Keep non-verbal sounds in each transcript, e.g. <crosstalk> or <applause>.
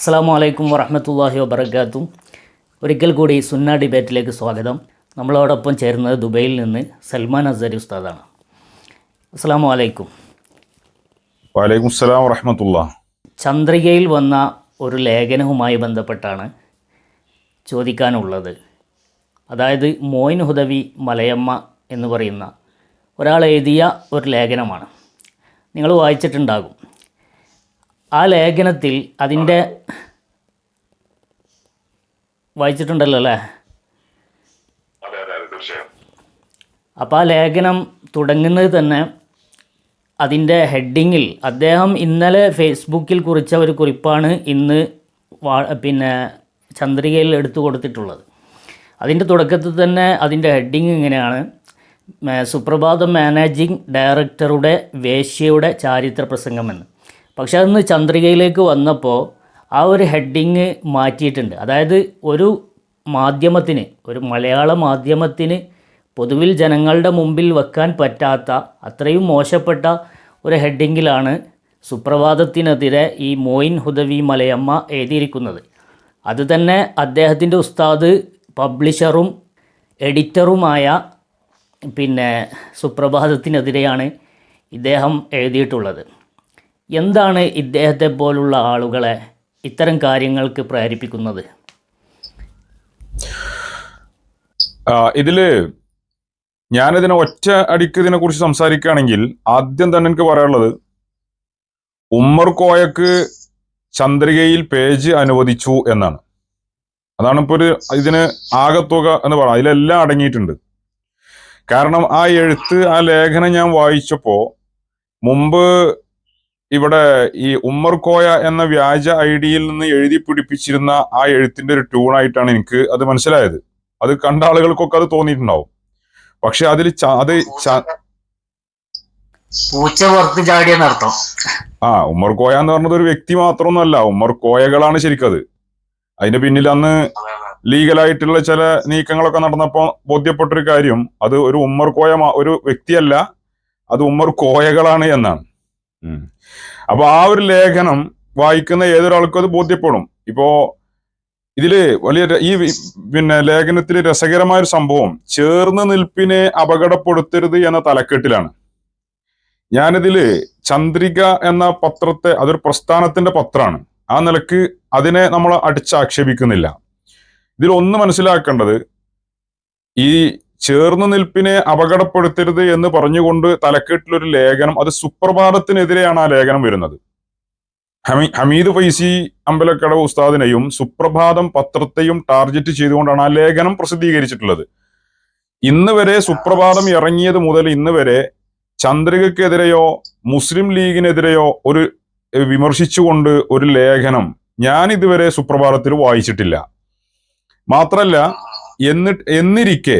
അസ്സാം അലൈക്കും വറഹമത്തല്ലാഹി വബർക്കാത്തും ഒരിക്കൽ കൂടി സുന്ന ഡിബേറ്റിലേക്ക് സ്വാഗതം. നമ്മളോടൊപ്പം ചേരുന്നത് ദുബൈയിൽ നിന്ന് സൽമാൻ അസരി ഉസ്താദാണ്. അസ്സാം അലൈക്കും. വലൈക്കും അസ്സാം വറഹമത്തുള്ള ചന്ദ്രികയിൽ വന്ന ഒരു ലേഖനവുമായി ബന്ധപ്പെട്ടാണ് ചോദിക്കാനുള്ളത്. അതായത് മോയിൻ ഹുദവി മലയമ്മ എന്ന് പറയുന്ന ഒരാൾ എഴുതിയ ഒരു ലേഖനമാണ്. നിങ്ങൾ വായിച്ചിട്ടുണ്ടാകും. ആ ലേഖനത്തിൽ അതിന്റെ വായിച്ചിട്ടുണ്ടല്ലോ അല്ലേ? അപ്പോൾ ആ ലേഖനം തുടങ്ങുന്നത് തന്നെ അതിന്റെ ഹെഡിങ്ങിൽ അദ്ദേഹം ഇന്നലെ ഫേസ്ബുക്കിൽ കുറിച്ച ഒരു കുറിപ്പാണ് ഇന്ന് വാ പിന്നെ ചന്ദ്രികയിൽ എടുത്തു കൊടുത്തിട്ടുള്ളത്. അതിന്റെ തുടക്കത്തിൽ തന്നെ അതിന്റെ ഹെഡിങ് ഇങ്ങനെയാണ്. സുപ്രഭാതം മാനേജിംഗ് ഡയറക്ടറുടെ വേശ്യയുടെ ചാരിത്ര പ്രസംഗമെന്ന്. പക്ഷെ അതൊന്ന് ചന്ദ്രികയിലേക്ക് വന്നപ്പോൾ ആ ഒരു ഹെഡിങ് മാറ്റിയിട്ടുണ്ട്. അതായത് ഒരു മാധ്യമത്തിന് ഒരു മലയാള മാധ്യമത്തിന് പൊതുവിൽ ജനങ്ങളുടെ മുമ്പിൽ വെക്കാൻ പറ്റാത്ത അത്രയും മോശപ്പെട്ട ഒരു ഹെഡിങ്ങിലാണ് സുപ്രഭാതത്തിനെതിരെ ഈ മോയിൻ ഹുദവി മലയമ്മ എഴുതിയിരിക്കുന്നത്. അതുതന്നെ അദ്ദേഹത്തിന്റെ ഉസ്താദ് പബ്ലിഷറും എഡിറ്ററുമായ പിന്നെ സുപ്രഭാതത്തിനെതിരെയാണ് ഇദ്ദേഹം എഴുതിയിട്ടുള്ളത്. എന്താണ് ഇദ്ദേഹത്തെ പോലുള്ള ആളുകളെ ഇത്തരം കാര്യങ്ങൾക്ക് പ്രേരിപ്പിക്കുന്നത്? ആ, ഇതിൽ ഞാനിതിനെ ഒറ്റ അടിക്ക് ഇതിനെ കുറിച്ച് സംസാരിക്കുകയാണെങ്കിൽ ആദ്യം തന്നെ എനിക്ക് പറയാനുള്ളത് ഉമ്മർ കോയക്ക് ചന്ദ്രികയിൽ പേജ് അനുവദിച്ചു എന്നാണ്. അതാണ് ഇപ്പോൾ ഒരു ഇതിന് ആകത്തുക എന്ന് പറയാം അതിലെല്ലാം അടങ്ങിയിട്ടുണ്ട്. കാരണം ആ എഴുത്ത് ആ ലേഖനം ഞാൻ വായിച്ചപ്പോൾ മുമ്പ് ഇവിടെ ഈ ഉമ്മർകോയ എന്ന വ്യാജ ഐ ഡിയിൽ നിന്ന് എഴുതി പിടിപ്പിച്ചിരുന്ന ആ എഴുത്തിന്റെ ഒരു ട്യൂണായിട്ടാണ് എനിക്ക് അത് മനസ്സിലായത്. അത് കണ്ട ആളുകൾക്കൊക്കെ അത് തോന്നിയിട്ടുണ്ടാവും. പക്ഷെ അതിൽ അത് പൂച്ച പുറത്ത് ചാടിയെന്നർത്ഥം ആ ഉമ്മർകോയ എന്ന് പറഞ്ഞത് ഒരു വ്യക്തി മാത്രമൊന്നുമല്ല. ഉമ്മർ കോയകളാണ് ശരിക്കത്. അതിന്റെ പിന്നിൽ അന്ന് ലീഗലായിട്ടുള്ള ചില നീക്കങ്ങളൊക്കെ നടന്നപ്പോൾ ബോധ്യപ്പെട്ടൊരു കാര്യം അത് ഒരു ഉമ്മർകോയ ഒരു വ്യക്തിയല്ല അത് ഉമ്മർ കോയകളാണ് എന്നാണ്. അപ്പൊ ആ ഒരു ലേഖനം വായിക്കുന്ന ഏതൊരാൾക്കും അത് ബോധ്യപ്പെടും. ഇപ്പോ ഇതിൽ വലിയ ഈ പിന്നെ ലേഖനത്തിൽ രസകരമായ ഒരു സംഭവം ചേർന്ന് നിൽപ്പിനെ അപകടപ്പെടുത്തരുത് എന്ന തലക്കെട്ടിലാണ്. ഞാനിതിൽ ചന്ദ്രിക എന്ന പത്രത്തെ അതൊരു പ്രസ്ഥാനത്തിന്റെ പത്രമാണ്. ആ നിലയ്ക്ക് അതിനെ നമ്മൾ അടിച്ചാക്ഷേപിക്കുന്നില്ല. ഇതിൽ ഒന്ന് മനസ്സിലാക്കേണ്ടത് ഈ ചേർന്ന് നിൽപ്പിനെ അപകടപ്പെടുത്തരുത് എന്ന് പറഞ്ഞുകൊണ്ട് തലക്കെട്ടിലൊരു ലേഖനം അത് സുപ്രഭാതത്തിനെതിരെയാണ് ആ ലേഖനം വരുന്നത്. ഹമീ ഹമീദ് ഫൈസി അമ്പലക്കടവ് ഉസ്താദിനെയും സുപ്രഭാതം പത്രത്തെയും ടാർഗറ്റ് ചെയ്തുകൊണ്ടാണ് ആ ലേഖനം പ്രസിദ്ധീകരിച്ചിട്ടുള്ളത്. ഇന്ന് വരെ സുപ്രഭാതം ഇറങ്ങിയത് മുതൽ ഇന്ന് വരെ ചന്ദ്രികക്കെതിരെയോ മുസ്ലിം ലീഗിനെതിരെയോ ഒരു വിമർശിച്ചുകൊണ്ട് ഒരു ലേഖനം ഞാൻ ഇതുവരെ സുപ്രഭാതത്തിൽ വായിച്ചിട്ടില്ല. മാത്രല്ല എന്നിട്ട് എന്നിരിക്കെ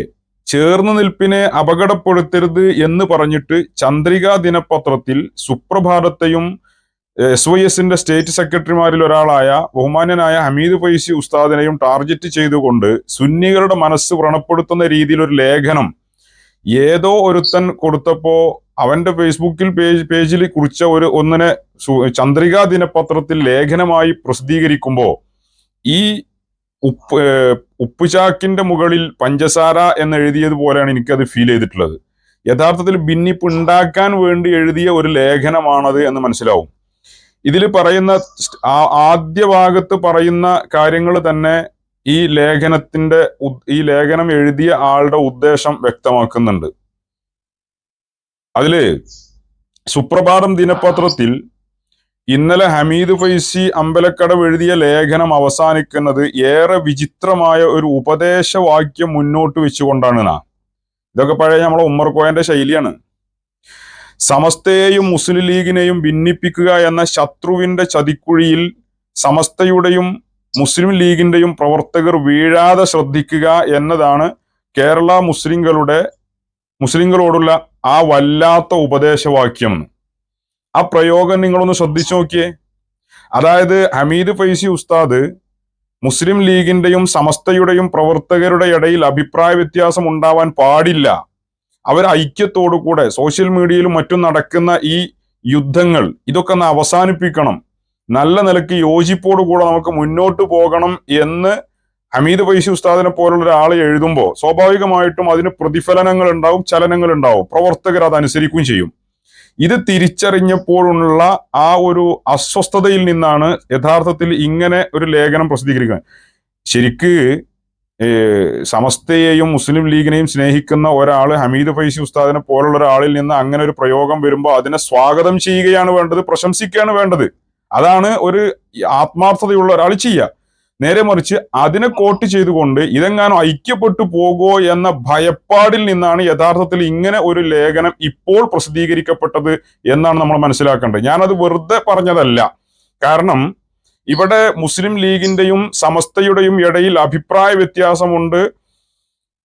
ചേർന്ന് നിൽപ്പിനെ അപകടപ്പെടുത്തരുത് എന്ന് പറഞ്ഞിട്ട് ചന്ദ്രിക ദിനപത്രത്തിൽ സുപ്രഭാതത്തെയും എസ് വൈ എസിന്റെ സ്റ്റേറ്റ് സെക്രട്ടറിമാരിൽ ഒരാളായ ബഹുമാന്യനായ ഹമീദ് ഫൈസി ഉസ്താദിനെയും ടാർഗറ്റ് ചെയ്തുകൊണ്ട് സുന്നികളുടെ മനസ്സ് വ്രണപ്പെടുത്തുന്ന രീതിയിൽ ഒരു ലേഖനം ഏതോ ഒരുത്തൻ കൊടുത്തപ്പോ അവന്റെ ഫേസ്ബുക്കിൽ പേജ് പേജിൽ കുറിച്ച ഒരു ഒന്നിനെ ചന്ദ്രികാ ദിനപത്രത്തിൽ ലേഖനമായി പ്രസിദ്ധീകരിക്കുമ്പോ ഈ ഉപ്പ് ഉപ്പുചാക്കിന്റെ മുകളിൽ പഞ്ചസാര എന്ന് എഴുതിയത് പോലെയാണ് എനിക്കത് ഫീൽ ചെയ്തിട്ടുള്ളത്. യഥാർത്ഥത്തിൽ ഭിന്നിപ്പ് ഉണ്ടാക്കാൻ വേണ്ടി എഴുതിയ ഒരു ലേഖനമാണത് എന്ന് മനസ്സിലാവും. ഇതിൽ പറയുന്ന ആദ്യ ഭാഗത്ത് പറയുന്ന കാര്യങ്ങൾ തന്നെ ഈ ലേഖനത്തിന്റെ ഈ ലേഖനം എഴുതിയ ആളുടെ ഉദ്ദേശം വ്യക്തമാക്കുന്നുണ്ട്. അതിൽ സുപ്രഭാതം ദിനപത്രത്തിൽ ഇന്നലെ ഹമീദ് ഫൈസി അമ്പലക്കടവ് എഴുതിയ ലേഖനം അവസാനിക്കുന്നത് ഏറെ വിചിത്രമായ ഒരു ഉപദേശവാക്യം മുന്നോട്ട് വെച്ചുകൊണ്ടാണ് നാ. ഇതൊക്കെ പഴയ നമ്മളെ ഉമ്മർ കോയന്റെ ശൈലിയാണ്. സമസ്തയെയും മുസ്ലിം ലീഗിനെയും ഭിന്നിപ്പിക്കുക എന്ന ശത്രുവിന്റെ ചതിക്കുഴിയിൽ സമസ്തയുടെയും മുസ്ലിം ലീഗിന്റെയും പ്രവർത്തകർ വീഴാതെ ശ്രദ്ധിക്കുക എന്നതാണ് കേരള മുസ്ലിങ്ങളുടെ മുസ്ലിങ്ങളോടുള്ള ആ വല്ലാത്ത ഉപദേശവാക്യം. ആ പ്രയോഗം നിങ്ങളൊന്ന് ശ്രദ്ധിച്ചു നോക്കിയേ. അതായത് ഹമീദ് ഫൈസി ഉസ്താദ് മുസ്ലിം ലീഗിന്റെയും സമസ്തയുടെയും പ്രവർത്തകരുടെ ഇടയിൽ അഭിപ്രായ വ്യത്യാസം ഉണ്ടാവാൻ പാടില്ല. അവർ ഐക്യത്തോടു കൂടെ സോഷ്യൽ മീഡിയയിലും മറ്റും നടക്കുന്ന ഈ യുദ്ധങ്ങൾ ഇതൊക്കെ ഒന്ന് അവസാനിപ്പിക്കണം. നല്ല നിലയ്ക്ക് യോജിപ്പോടു കൂടെ നമുക്ക് മുന്നോട്ട് പോകണം എന്ന് ഹമീദ് ഫൈസി ഉസ്താദിനെ പോലുള്ള ഒരാൾ എഴുതുമ്പോൾ സ്വാഭാവികമായിട്ടും അതിന് പ്രതിഫലനങ്ങൾ ഉണ്ടാവും ചലനങ്ങൾ ഉണ്ടാവും. പ്രവർത്തകർ അത് അനുസരിക്കുകയും ചെയ്യും. ഇത് തിരിച്ചറിഞ്ഞപ്പോഴുള്ള ആ ഒരു അസ്വസ്ഥതയിൽ നിന്നാണ് യഥാർത്ഥത്തിൽ ഇങ്ങനെ ഒരു ലേഖനം പ്രസിദ്ധീകരിക്കുന്നത്. ശരിക്ക് സമസ്തയെയും മുസ്ലിം ലീഗിനെയും സ്നേഹിക്കുന്ന ഒരാൾ ഹമീദ് ഫൈസി ഉസ്താദിനെ പോലുള്ള ഒരാളിൽ നിന്ന് അങ്ങനെ ഒരു പ്രയോഗം വരുമ്പോൾ അതിനെ സ്വാഗതം ചെയ്യുകയാണ് വേണ്ടത് പ്രശംസിക്കുകയാണ് വേണ്ടത്. അതാണ് ഒരു ആത്മാർത്ഥതയുള്ള ഒരാൾ ചെയ്യുക. നേരെ മറിച്ച് അതിനെ കോട്ട് ചെയ്തുകൊണ്ട് ഇതെങ്ങാനും ഐക്യപ്പെട്ടു പോകുമോ എന്ന ഭയപ്പാടിൽ നിന്നാണ് യഥാർത്ഥത്തിൽ ഇങ്ങനെ ഒരു ലേഖനം ഇപ്പോൾ പ്രസിദ്ധീകരിക്കപ്പെട്ടത് എന്നാണ് നമ്മൾ മനസ്സിലാക്കേണ്ടത്. ഞാനത് വെറുതെ പറഞ്ഞതല്ല. കാരണം ഇവിടെ മുസ്ലിം ലീഗിന്റെയും സമസ്തയുടെയും ഇടയിൽ അഭിപ്രായ വ്യത്യാസമുണ്ട്.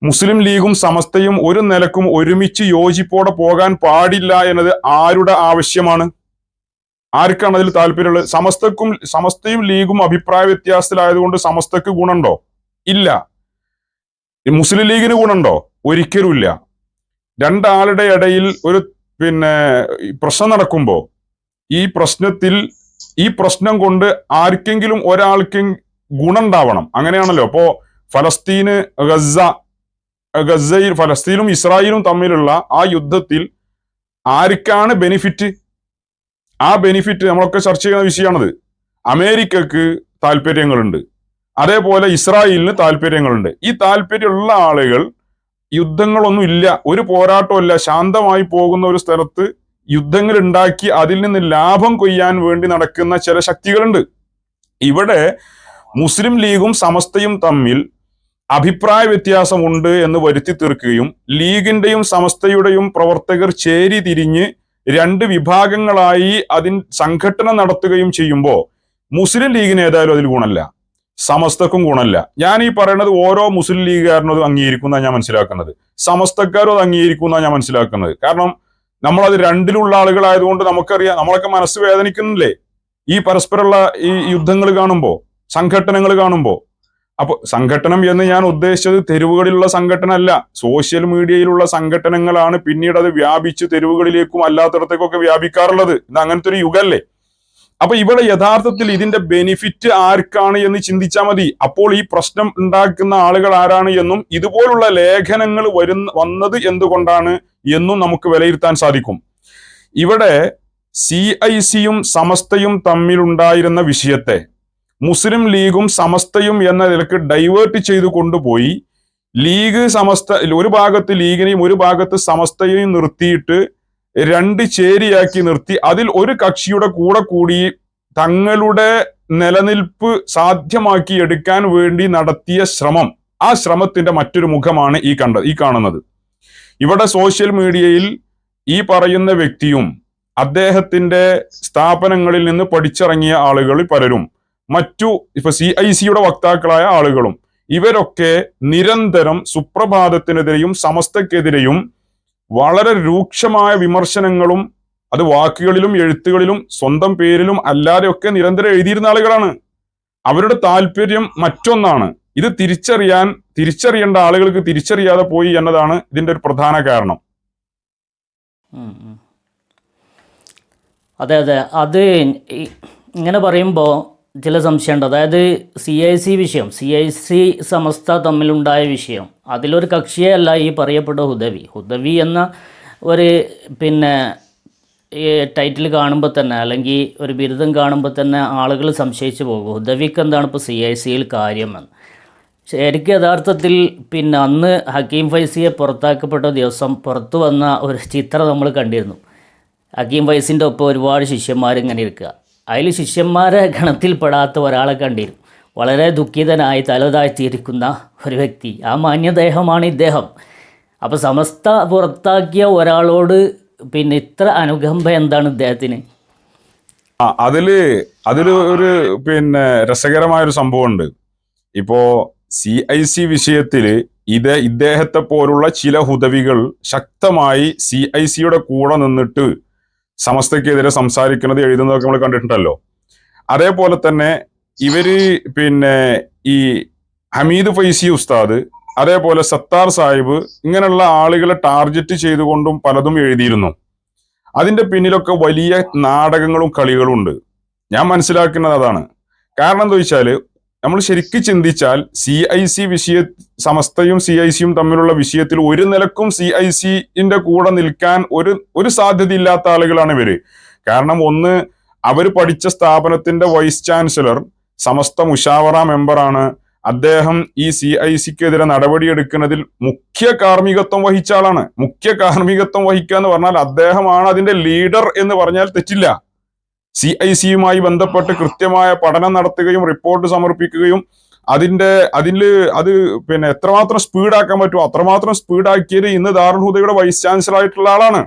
മുസ്ലിം ലീഗും സമസ്തയും ഒരു നിലക്കും ഒരുമിച്ച് യോജിപ്പോടെ പോകാൻ പാടില്ല എന്നത് ആരുടെ ആവശ്യമാണ്? ആർക്കാണ് അതിൽ താല്പര്യമുള്ളത്? സമസ്തക്കും സമസ്തയും ലീഗും അഭിപ്രായ വ്യത്യാസത്തിലായതുകൊണ്ട് സമസ്തക്ക് ഗുണമുണ്ടോ? ഇല്ല. മുസ്ലിം ലീഗിന് ഗുണമുണ്ടോ? ഒരിക്കലും ഇല്ല. രണ്ടാളുടെ ഇടയിൽ ഒരു പിന്നെ പ്രശ്നം നടക്കുമ്പോൾ ഈ പ്രശ്നത്തിൽ ഈ പ്രശ്നം കൊണ്ട് ആർക്കെങ്കിലും ഒരാൾക്ക് ഗുണമുണ്ടാവണം. അങ്ങനെയാണല്ലോ. അപ്പോ ഫലസ്തീന് ഗസ ഗസയിൽ ഫലസ്തീനും ഇസ്രായേലും തമ്മിലുള്ള ആ യുദ്ധത്തിൽ ആർക്കാണ് ബെനിഫിറ്റ്? ആ ബെനിഫിറ്റ് നമ്മളൊക്കെ ചർച്ച ചെയ്യുന്ന വിഷയമാണത്. അമേരിക്കക്ക് താല്പര്യങ്ങളുണ്ട്. അതേപോലെ ഇസ്രായേലിന് താല്പര്യങ്ങളുണ്ട്. ഈ താല്പര്യമുള്ള ആളുകൾ യുദ്ധങ്ങളൊന്നും ഇല്ല. ഒരു പോരാട്ടമല്ല ശാന്തമായി പോകുന്ന ഒരു സ്ഥലത്ത് യുദ്ധങ്ങൾ ഉണ്ടാക്കി അതിൽ നിന്ന് ലാഭം കൊയ്യാൻ വേണ്ടി നടക്കുന്ന ചില ശക്തികളുണ്ട്. ഇവിടെ മുസ്ലിം ലീഗും സമസ്തയും തമ്മിൽ അഭിപ്രായ വ്യത്യാസമുണ്ട് എന്ന് വരുത്തി തീർക്കുകയും ലീഗിന്റെയും സമസ്തയുടെയും പ്രവർത്തകർ ചേരി തിരിഞ്ഞ് രണ്ട് വിഭാഗങ്ങളായി അതിൻ സംഘടന നടത്തുകയും ചെയ്യുമ്പോൾ മുസ്ലിം ലീഗിന് ഏതായാലും അതിൽ ഗുണമല്ല സമസ്തക്കും ഗുണമല്ല ഞാൻ ഈ പറയുന്നത് ഓരോ മുസ്ലിം ലീഗുകാരനും അത് അംഗീകരിക്കുന്ന ഞാൻ മനസ്സിലാക്കുന്നത്. സമസ്തക്കാരും അത് അംഗീകരിക്കുന്ന ഞാൻ മനസ്സിലാക്കുന്നത്. കാരണം നമ്മളത് രണ്ടിലുള്ള ആളുകളായതുകൊണ്ട് നമുക്കറിയാം നമ്മളൊക്കെ മനസ്സ് വേദനിക്കുന്നില്ലേ? ഈ പരസ്പരമുള്ള ഈ യുദ്ധങ്ങൾ കാണുമ്പോൾ സംഘട്ടനങ്ങൾ കാണുമ്പോൾ അപ്പൊ സംഘടനം എന്ന് ഞാൻ ഉദ്ദേശിച്ചത് തെരുവുകളിലുള്ള സംഘടന അല്ല സോഷ്യൽ മീഡിയയിലുള്ള സംഘടനകളാണ് പിന്നീട് അത് വ്യാപിച്ച് തെരുവുകളിലേക്കും അല്ലാത്തടത്തേക്കൊക്കെ വ്യാപിക്കാറുള്ളത്. ഇത് അങ്ങനത്തെ ഒരു യുഗല്ലേ? അപ്പൊ ഇവിടെ യഥാർത്ഥത്തിൽ ഇതിന്റെ ബെനിഫിറ്റ് ആർക്കാണ് എന്ന് ചിന്തിച്ചാൽ മതി. അപ്പോൾ ഈ പ്രശ്നം ഉണ്ടാക്കുന്ന ആളുകൾ ആരാണ് എന്നും ഇതുപോലുള്ള ലേഖനങ്ങൾ വരുന്ന വന്നത് എന്തുകൊണ്ടാണ് എന്നും നമുക്ക് വിലയിരുത്താൻ സാധിക്കും. ഇവിടെ സി ഐ സിയും സമസ്തയും തമ്മിലുണ്ടായിരുന്ന വിഷയത്തെ മുസ്ലിം ലീഗും സമസ്തയും എന്ന നിലയ്ക്ക് ഡൈവേർട്ട് ചെയ്തു കൊണ്ടുപോയി. ലീഗ് സമസ്ത ഒരു ഭാഗത്ത് ലീഗിനെയും ഒരു ഭാഗത്ത് സമസ്തയെയും നിർത്തിയിട്ട് രണ്ട് ചേരിയാക്കി നിർത്തി. അതിൽ ഒരു കക്ഷിയുടെ കൂടെ കൂടി തങ്ങളുടെ നിലനിൽപ്പ് സാധ്യമാക്കി എടുക്കാൻ വേണ്ടി നടത്തിയ ശ്രമം. ആ ശ്രമത്തിന്റെ മറ്റൊരു മുഖമാണ് ഈ കണ്ട ഈ കാണുന്നത്. ഇവിടെ സോഷ്യൽ മീഡിയയിൽ ഈ പറയുന്ന വ്യക്തിയും അദ്ദേഹത്തിന്റെ സ്ഥാപനങ്ങളിൽ നിന്ന് പഠിച്ചിറങ്ങിയ ആളുകൾ പലരും. മറ്റു ഇപ്പൊ സി ഐ സിയുടെ വക്താക്കളായ ആളുകളും ഇവരൊക്കെ നിരന്തരം സുപ്രഭാതത്തിനെതിരെയും സമസ്തക്കെതിരെയും വളരെ രൂക്ഷമായ വിമർശനങ്ങളും അത് വാക്കുകളിലും എഴുത്തുകളിലും സ്വന്തം പേരിലും അല്ലാതെയൊക്കെ നിരന്തരം എഴുതിയിരുന്ന ആളുകളാണ്. അവരുടെ താല്പര്യം മറ്റൊന്നാണ്. ഇത് തിരിച്ചറിയാൻ തിരിച്ചറിയേണ്ട ആളുകൾക്ക് തിരിച്ചറിയാതെ പോയി എന്നതാണ് ഇതിന്റെ ഒരു പ്രധാന കാരണം. അതെ അതെ. അത് ഇങ്ങനെ പറയുമ്പോൾ ചില സംശയമുണ്ട്. അതായത് സി ഐ സി വിഷയം സി ഐ സി സമസ്ത തമ്മിലുണ്ടായ വിഷയം. അതിലൊരു കക്ഷിയല്ല ഈ പറയപ്പെട്ട ഹുദവി. ഹുദവി എന്ന ഒരു പിന്നെ ഈ ടൈറ്റിൽ കാണുമ്പോൾ തന്നെ അല്ലെങ്കിൽ ഒരു ബിരുദം കാണുമ്പോൾ തന്നെ ആളുകൾ സംശയിച്ചു പോകും. ഹുദവിക്ക് എന്താണ് ഇപ്പോൾ സി ഐ സിയിൽ കാര്യമെന്ന്. ശരിക്കും യഥാർത്ഥത്തിൽ പിന്നെ അന്ന് ഹക്കീം ഫൈസിയെ പുറത്താക്കപ്പെട്ട ദിവസം പുറത്തു വന്ന ഒരു ചിത്രം നമ്മൾ കണ്ടിരുന്നു. ഹക്കീം ഫൈസിന്റെ ഒപ്പം ഒരുപാട് ശിഷ്യന്മാരിങ്ങനെ ഇരിക്കുക. അതിൽ ശിഷ്യന്മാരെ ഗണത്തിൽപ്പെടാത്ത ഒരാളെ കണ്ടിരുന്നു. വളരെ ദുഃഖിതനായി തലതാഴ്ത്തിയിരിക്കുന്ന ഒരു വ്യക്തി. ആ മാന്യദേഹമാണ് ഇദ്ദേഹം. അപ്പോൾ സമസ്ത പുറത്താക്കിയ ഒരാളോട് പിന്നെ ഇത്ര അനുകമ്പ എന്താണ് ഇദ്ദേഹത്തിന്? ആ അതിൽ അതിൽ ഒരു പിന്നെ രസകരമായ ഒരു സംഭവമുണ്ട്. ഇപ്പോ സി ഐ സി വിഷയത്തിൽ ഇത് ഇദ്ദേഹത്തെ പോലുള്ള ചില ഹുദവികൾ ശക്തമായി സി ഐ സിയുടെ കൂടെ നിന്നിട്ട് സമസ്തക്കെതിരെ സംസാരിക്കുന്നത് എഴുതുന്നതൊക്കെ നമ്മൾ കണ്ടിട്ടുണ്ടല്ലോ. അതേപോലെ തന്നെ ഇവർ പിന്നെ ഈ ഹമീദ് ഫൈസി ഉസ്താദ് അതേപോലെ സത്താർ സാഹിബ് ഇങ്ങനെയുള്ള ആളുകളെ ടാർഗറ്റ് ചെയ്തുകൊണ്ടും പലതും എഴുതിയിരുന്നു. അതിന്റെ പിന്നിലൊക്കെ വലിയ നാടകങ്ങളും കളികളും ഉണ്ട്. ഞാൻ മനസ്സിലാക്കുന്നത് അതാണ്. കാരണം എന്താ വെച്ചാൽ നമ്മൾ ശരിക്കും ചിന്തിച്ചാൽ സി ഐ സി വിഷയ സമസ്തയും സി ഐ സിയും തമ്മിലുള്ള വിഷയത്തിൽ ഒരു നിലക്കും സി ഐ സിന്റെ കൂടെ നിൽക്കാൻ ഒരു ഒരു സാധ്യതയില്ലാത്ത ആളുകളാണ് ഇവർ. കാരണം ഒന്ന് അവർ പഠിച്ച സ്ഥാപനത്തിന്റെ വൈസ് ചാൻസലർ സമസ്ത മുഷാവറ മെമ്പറാണ് അദ്ദേഹം ഈ സി ഐ സിക്കെതിരെ നടപടിയെടുക്കുന്നതിൽ മുഖ്യ കാർമ്മികത്വം വഹിച്ച ആളാണ്. മുഖ്യ കാർമ്മികത്വം വഹിക്കുക എന്ന് പറഞ്ഞാൽ അദ്ദേഹമാണ് അതിന്റെ ലീഡർ എന്ന് പറഞ്ഞാൽ തെറ്റില്ല. സി ഐ സിയുമായി ബന്ധപ്പെട്ട് കൃത്യമായ പഠനം നടത്തുകയും റിപ്പോർട്ട് സമർപ്പിക്കുകയും അതിന്റെ അതിൽ അത് പിന്നെ എത്രമാത്രം സ്പീഡാക്കാൻ പറ്റുമോ അത്രമാത്രം സ്പീഡാക്കിയത് ഇന്ന് ദാറുൽ ഹുദയുടെ വൈസ് ചാൻസലർ ആയിട്ടുള്ള ആളാണ്.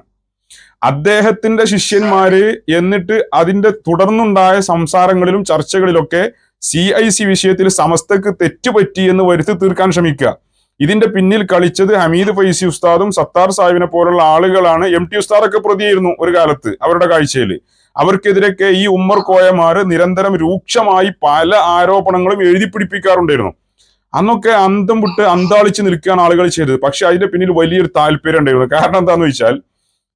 അദ്ദേഹത്തിന്റെ ശിഷ്യന്മാര് എന്നിട്ട് അതിന്റെ തുടർന്നുണ്ടായ സംസാരങ്ങളിലും ചർച്ചകളിലൊക്കെ സി ഐ സി വിഷയത്തിൽ സമസ്തക്ക് തെറ്റുപറ്റി എന്ന് വരുത്തി തീർക്കാൻ ശ്രമിക്കുക. ഇതിന്റെ പിന്നിൽ കളിച്ചത് ഹമീദ് ഫൈസി ഉസ്താദും സത്താർ സാഹിബിനെ പോലുള്ള ആളുകളാണ്. എം ടി ഉസ്താദൊക്കെ പ്രതിയായിരുന്നു ഒരു കാലത്ത് അവരുടെ കാഴ്ചയിൽ അവർക്കെതിരൊക്കെ ഈ ഉമ്മർ കോയമാർ നിരന്തരം രൂക്ഷമായി പല ആരോപണങ്ങളും എഴുതി പിടിപ്പിക്കാറുണ്ടായിരുന്നു. അന്നൊക്കെ അന്തം വിട്ട് അന്താളിച്ച് നിൽക്കുകയാണ് ആളുകൾ ചെയ്തത്. പക്ഷെ അതിന്റെ പിന്നിൽ വലിയൊരു താല്പര്യം ഉണ്ടായിരുന്നു. കാരണം എന്താന്ന് വെച്ചാൽ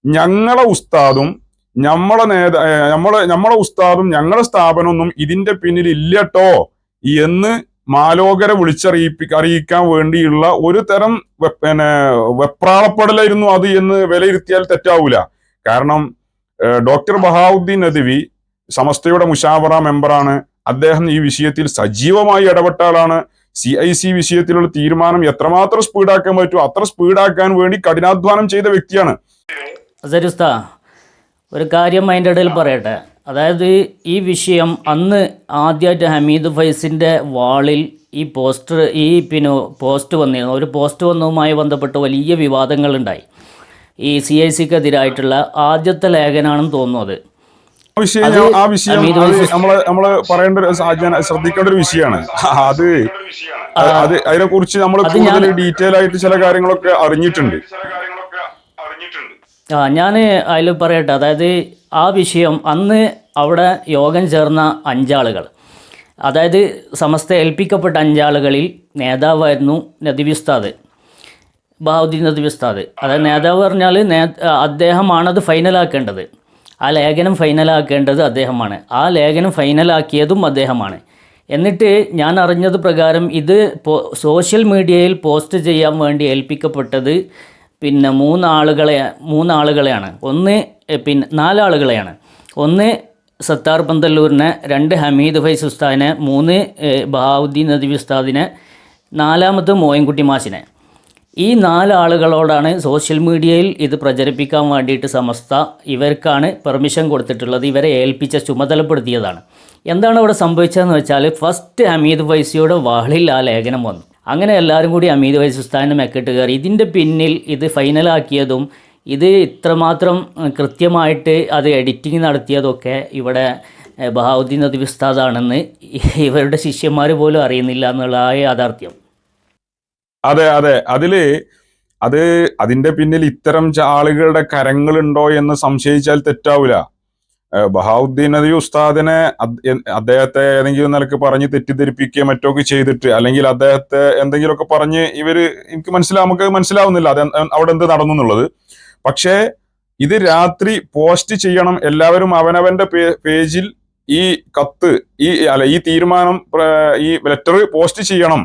ഞങ്ങളെ ഉസ്താദും നമ്മളെ നേതാ നമ്മളെ നമ്മളെ ഉസ്താദും ഞങ്ങളെ സ്ഥാപനമൊന്നും ഇതിന്റെ പിന്നിൽ ഇല്ലട്ടോ എന്ന് മാലോകരെ വിളിച്ചറിയിപ്പി അറിയിക്കാൻ വേണ്ടിയുള്ള ഒരു തരം വെപ്രാളപ്പെടലായിരുന്നു അത് എന്ന് വിലയിരുത്തിയാൽ തെറ്റാവൂല. കാരണം ഡോക്ടർ ബഹാവുദ്ദീൻ നദ്വി സമസ്തയുടെ മുഷാവറ മെമ്പറാണ്. അദ്ദേഹം ഈ വിഷയത്തിൽ സജീവമായി ഇടപെട്ട ആളാണ് സി ഐ സി വിഷയത്തിലുള്ള തീരുമാനം എത്രമാത്രം സ്പീഡാക്കാൻ പറ്റുമോ അത്ര സ്പീഡാക്കാൻ വേണ്ടി കഠിനാധ്വാനം ചെയ്ത വ്യക്തിയാണ്. ഒരു കാര്യം അതിന്റെ ഇടയിൽ പറയട്ടെ. അതായത് ഈ വിഷയം അന്ന് ആദ്യമായിട്ട് ഹമീദ് ഫൈസിന്റെ വാളിൽ ഈ പോസ്റ്റർ ഈ പിന്നെ പോസ്റ്റ് വന്നിരുന്നു. ഒരു പോസ്റ്റ് വന്നതുമായി ബന്ധപ്പെട്ട് വലിയ വിവാദങ്ങളുണ്ടായി. ഈ സി ഐ സിക്കെതിരായിട്ടുള്ള ആദ്യത്തെ ലേഖനാണെന്ന് തോന്നുന്നത്. വിഷയം ആ വിഷയം നമ്മൾ നമ്മൾ പറയേണ്ട ഒരു ശ്രദ്ധിക്കേണ്ട ഒരു വിഷയമാണ്. അത് അത് അതിനെ കുറിച്ച് നമ്മൾ കൂടുതൽ ഡീറ്റെയിൽ ആയിട്ട് ചില കാര്യങ്ങളൊക്കെ അറിഞ്ഞിട്ടുണ്ട്. ആ ഞാൻ അതിൽ പറയട്ടെ. അതായത് ആ വിഷയം അന്ന് അവിടെ യോഗം ചേർന്ന അഞ്ചാളുകൾ. അതായത് സമസ്ത ഏൽപ്പിക്കപ്പെട്ട അഞ്ചാളുകളിൽ നേതാവായിരുന്നു നദീബ് ഉസ്താദ് നദ്വി ഉസ്താദ്. അതായത് നേതാവ് പറഞ്ഞാൽ നേ അദ്ദേഹമാണത് ഫൈനലാക്കേണ്ടത്. ആ ലേഖനം ഫൈനലാക്കേണ്ടത് അദ്ദേഹമാണ്. ആ ലേഖനം ഫൈനലാക്കിയതും അദ്ദേഹമാണ്. എന്നിട്ട് ഞാൻ അറിഞ്ഞത് പ്രകാരം ഇത് സോഷ്യൽ മീഡിയയിൽ പോസ്റ്റ് ചെയ്യാൻ വേണ്ടി ഏൽപ്പിക്കപ്പെട്ടത് പിന്നെ മൂന്നാളുകളെ മൂന്നാളുകളെയാണ്. ഒന്ന് പിന്നെ നാലാളുകളെയാണ്. ഒന്ന് സത്താർ പന്തല്ലൂരിനെ രണ്ട് ഹമീദ് ഫൈസ് ഉസ്താദിനെ മൂന്ന് ബഹാവുദ്ദീൻ നദീബ് ഉസ്താദിനെ നാലാമത് മോയൻകുട്ടി മാഷിനെ. ഈ നാലാളുകളോടാണ് സോഷ്യൽ മീഡിയയിൽ ഇത് പ്രചരിപ്പിക്കാൻ വേണ്ടിയിട്ട് സമസ്ത ഇവർക്കാണ് പെർമിഷൻ കൊടുത്തിട്ടുള്ളത് ഇവരെ ഏൽപ്പിച്ച ചുമതലപ്പെടുത്തിയതാണ്. എന്താണ് അവിടെ സംഭവിച്ചതെന്ന് വെച്ചാൽ ഫസ്റ്റ് ഹമീദ് വൈസിയുടെ വാളിൽ ആ ലേഖനം വന്നു. അങ്ങനെ എല്ലാവരും കൂടി അമീദ് വൈസ് ഉസ്താദിനെ മെക്കിട്ട് കയറി. ഇതിന്റെ പിന്നിൽ ഇത് ഫൈനലാക്കിയതും ഇത് ഇത്രമാത്രം കൃത്യമായിട്ട് അത് എഡിറ്റിംഗ് നടത്തിയതൊക്കെ ഇവിടെ ബഹാവുദ്ദീൻ നദീബ് ഉസ്താദാണെന്ന് ഇവരുടെ ശിഷ്യന്മാർ പോലും അറിയുന്നില്ല എന്നുള്ള ആ യാഥാർത്ഥ്യം. അതെ അതെ. അതിൽ അത് അതിന്റെ പിന്നിൽ ഇത്തരം ആളുകളുടെ കരങ്ങളുണ്ടോ എന്ന് സംശയിച്ചാൽ തെറ്റാവൂല. ബഹാവുദ്ദീൻ അലി ഉസ്താദിനെ അദ്ദേഹത്തെ ഏതെങ്കിലും നിലയ്ക്ക് പറഞ്ഞ് തെറ്റിദ്ധരിപ്പിക്കുകയോ മറ്റോ ഒക്കെ ചെയ്തിട്ട് അല്ലെങ്കിൽ അദ്ദേഹത്തെ എന്തെങ്കിലുമൊക്കെ പറഞ്ഞ് ഇവർ എനിക്ക് മനസ്സിലാ നമുക്ക് മനസ്സിലാവുന്നില്ല. അത് അവിടെ എന്ത് നടന്നു എന്നുള്ളത്. പക്ഷേ ഇത് രാത്രി പോസ്റ്റ് ചെയ്യണം. എല്ലാവരും അവനവന്റെ പേജിൽ ഈ കത്ത് ഈ അല്ല ഈ തീരുമാനം ഈ ലെറ്റർ പോസ്റ്റ് ചെയ്യണം.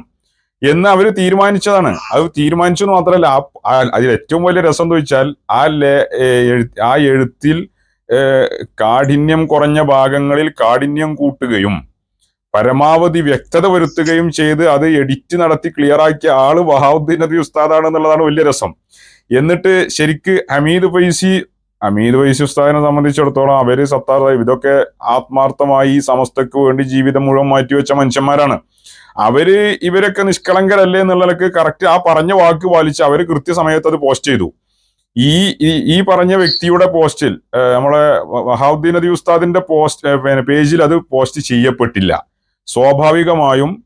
എന്ന് അവർ തീരുമാനിച്ചതാണ്. അത് തീരുമാനിച്ചു മാത്രമല്ല അതിൽ ഏറ്റവും വലിയ രസം എന്ന് വെച്ചാൽ ആ ലേ ആ എഴുത്തിൽ കാഠിന്യം കുറഞ്ഞ ഭാഗങ്ങളിൽ കാഠിന്യം കൂട്ടുകയും പരമാവധി വ്യക്തത വരുത്തുകയും ചെയ്ത് അത് എഡിറ്റ് നടത്തി ക്ലിയർ ആക്കിയ ആൾ വഹാബുദ്ദീൻ നബി ഉസ്താദാണ് എന്നുള്ളതാണ് വലിയ രസം. എന്നിട്ട് ശരിക്ക് ഹമീദ് ഫൈസി ഹമീദ് ഫൈസി ഉസ്താദിനെ സംബന്ധിച്ചിടത്തോളം അവർ സത്താർ ഇതൊക്കെ ആത്മാർത്ഥമായി സമസ്തക്ക് വേണ്ടി ജീവിതം മുഴുവൻ മാറ്റിവെച്ച മനുഷ്യന്മാരാണ്. അവർ ഇവരൊക്കെ നിഷ്കളങ്കരല്ലേ എന്നുള്ളതൊക്കെ കറക്റ്റ് ആ പറഞ്ഞ വാക്ക് പാലിച്ച് അവർ കൃത്യസമയത്ത് അത് പോസ്റ്റ് ചെയ്തു. ഈ ഈ- പറഞ്ഞ വ്യക്തിയുടെ പോസ്റ്റിൽ നമ്മളെ വഹാബുദ്ദീൻ നദി ഉസ്താദിന്റെ പോസ്റ്റ് പേജിൽ അത് പോസ്റ്റ് ചെയ്യപ്പെട്ടില്ല. സ്വാഭാവികമായും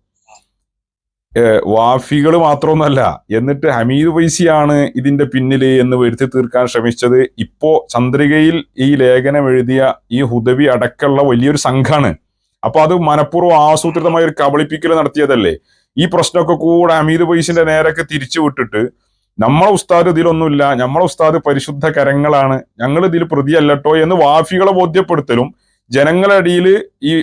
വാഫികൾ മാത്രമൊന്നല്ല എന്നിട്ട് ഹമീദ് വൈസിയാണ് ഇതിന്റെ പിന്നിൽ എന്ന് വരുത്തി തീർക്കാൻ ശ്രമിച്ചത്. ഇപ്പോ ചന്ദ്രികയിൽ ഈ ലേഖനം എഴുതിയ ഈ ഹുദവി അടക്കമുള്ള വലിയൊരു സംഘാണ്. അപ്പൊ അത് മനഃപൂർവം ആസൂത്രിതമായ ഒരു കബളിപ്പിക്കൽ നടത്തിയതല്ലേ? ഈ പ്രശ്നമൊക്കെ കൂടെ അമീത് വൈസിന്റെ നേരൊക്കെ തിരിച്ചു വിട്ടിട്ട് നമ്മളെ ഉസ്താദ് ഇതിലൊന്നുമില്ല നമ്മളെ ഉസ്താദ് പരിശുദ്ധ കരങ്ങളാണ് ഞങ്ങൾ ഇതിൽ പ്രതിയല്ലട്ടോ എന്ന് വാഫികളെ ബോധ്യപ്പെടുത്തലും ജനങ്ങളുടെ ഇടയിൽ ഈ